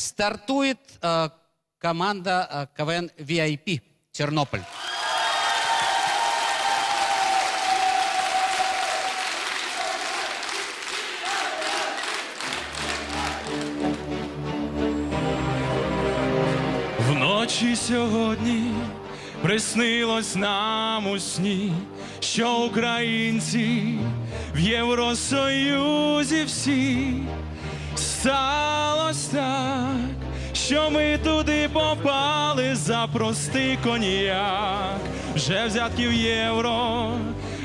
стартует э, команда э, КВН VIP Тернополь. Вночі сьогодні приснилось нам у сні, що українці в Євросоюзі всі сталось так, що ми туди попали за простий коньяк, вже взятків євро.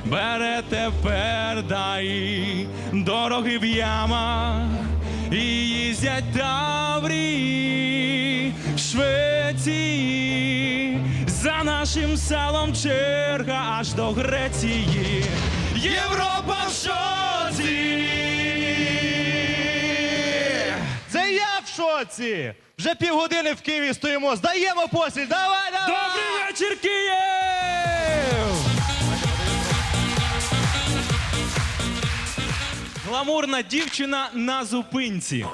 Бере тепер даї дороги в ямах і їздять таврії в Швеції. За нашим селом черга аж до Греції. Європа в шоці! Шоці! Вже півгодини в Києві стоїмо. Здаємо посіль. Давай, давай! Добрий вечір, Київ! Гламурна дівчина на зупинці.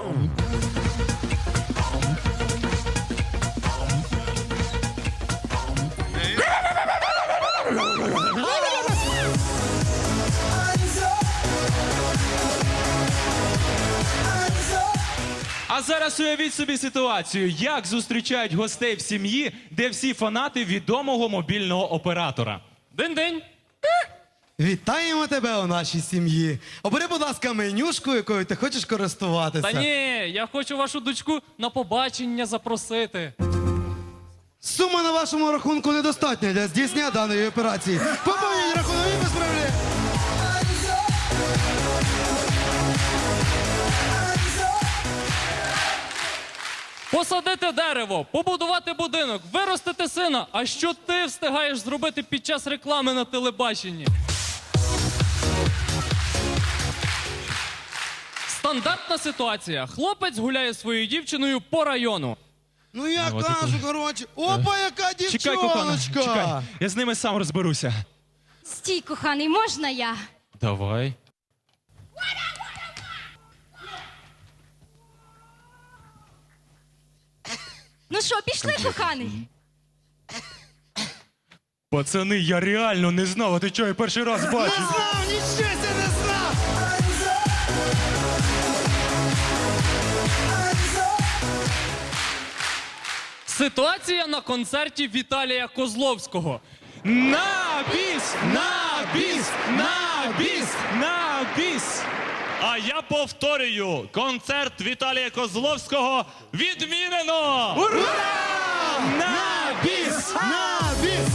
А зараз уявіть собі ситуацію, як зустрічають гостей в сім'ї, де всі фанати відомого мобільного оператора. День-день. Вітаємо тебе у нашій сім'ї. Обери, будь ласка, менюшку, якою ти хочеш користуватися. Та ні, я хочу вашу дочку на побачення запросити. Сума на вашому рахунку недостатня для здійснення даної операції. Поповніть рахунок без проблем. Посадити дерево, побудувати будинок, виростити сина. А що ти встигаєш зробити під час реклами на телебаченні? Стандартна ситуація. Хлопець гуляє своєю дівчиною по району. Ну я от кажу, коротше. Опа, яка Чекай, кохана, дівчоночка! чекай. Я з ними сам розберуся. Стій, коханий, можна я? Давай. Ну що, пішли, коханий? Пацани, я реально не знав, а ти чого я перший раз Не бачу. знав, нічого це не знав! Ситуація на концерті Віталія Козловського. На біс! На біс! На біс! На біс! А я повторюю, концерт Віталія Козловського відмінено! Ура! На біс! На біс!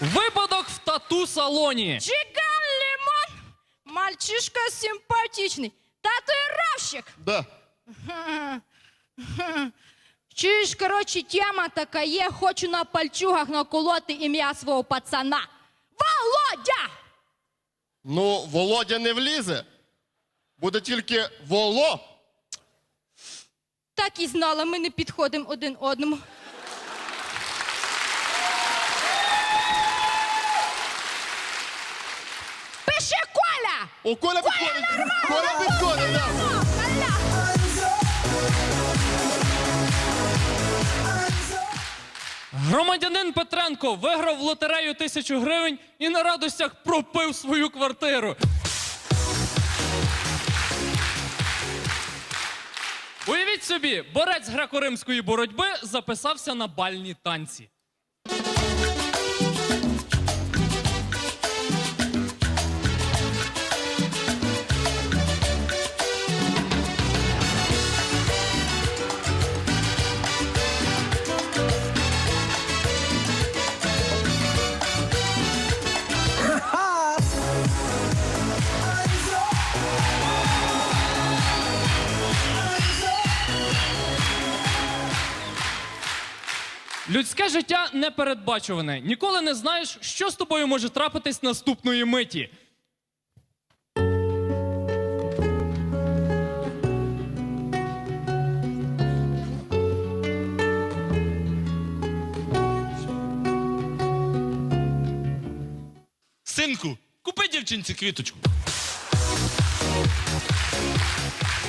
Випадок в тату-салоні. Чиган Лимон! Мальчишка симпатичный. Татуировщик. Да. Чуєш, коротше, тема така є. Хочу на пальчугах наколоти ім'я свого пацана. Володя! Ну, Володя не влізе. Буде тільки Воло. Так і знала, ми не підходимо один одному. Пиши Коля! О, Коля підходить. Коля підходить, да. Громадянин Петренко виграв в лотерею тисячу гривень і на радостях пропив свою квартиру. Уявіть собі, борець греко-римської боротьби записався на бальні танці. Людське життя непередбачуване. Ніколи не знаєш, що з тобою може трапитись наступної миті. Синку, купи дівчинці квіточку.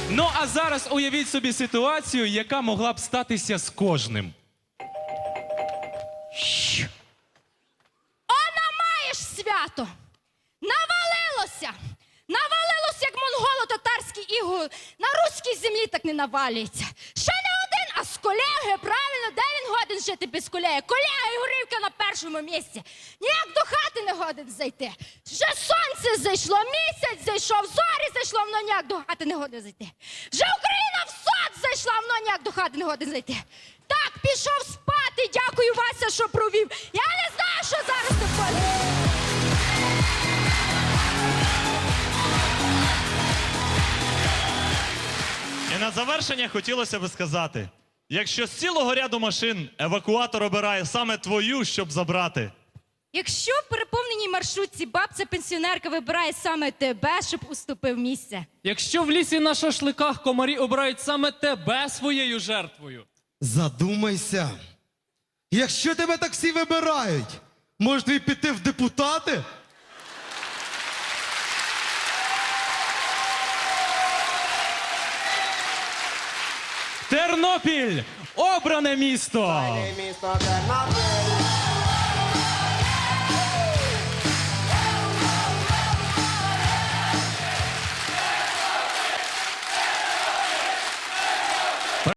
Ну а зараз уявіть собі ситуацію, яка могла б статися з кожним. Она маєш свято. Навалилося. Навалилося, як монголо-татарський іго. На руській землі так не навалюється. Ще не один, а з колеги, правильно, де він годен жити без колеги? Колега і горівка на першому місці. Ніяк до хати не годен зайти. Вже сонце зайшло, місяць зайшов, зорі зайшло, воно ніяк до хати не годен зайти. Вже Україна в сад зайшла, воно ніяк до хати не годен зайти. Так, пішов спати. Дякую, Вася, що провів. Я не знаю, що зараз не І на завершення хотілося би сказати: якщо з цілого ряду машин евакуатор обирає саме твою, щоб забрати, Якщо в переповненій маршрутці бабця пенсіонерка вибирає саме тебе, щоб уступив місце. Якщо в лісі на шашликах комарі обирають саме тебе своєю жертвою. Задумайся. Якщо тебе таксі вибирають, може тобі піти в депутати? Тернопіль обране місто. місто Тернопіль,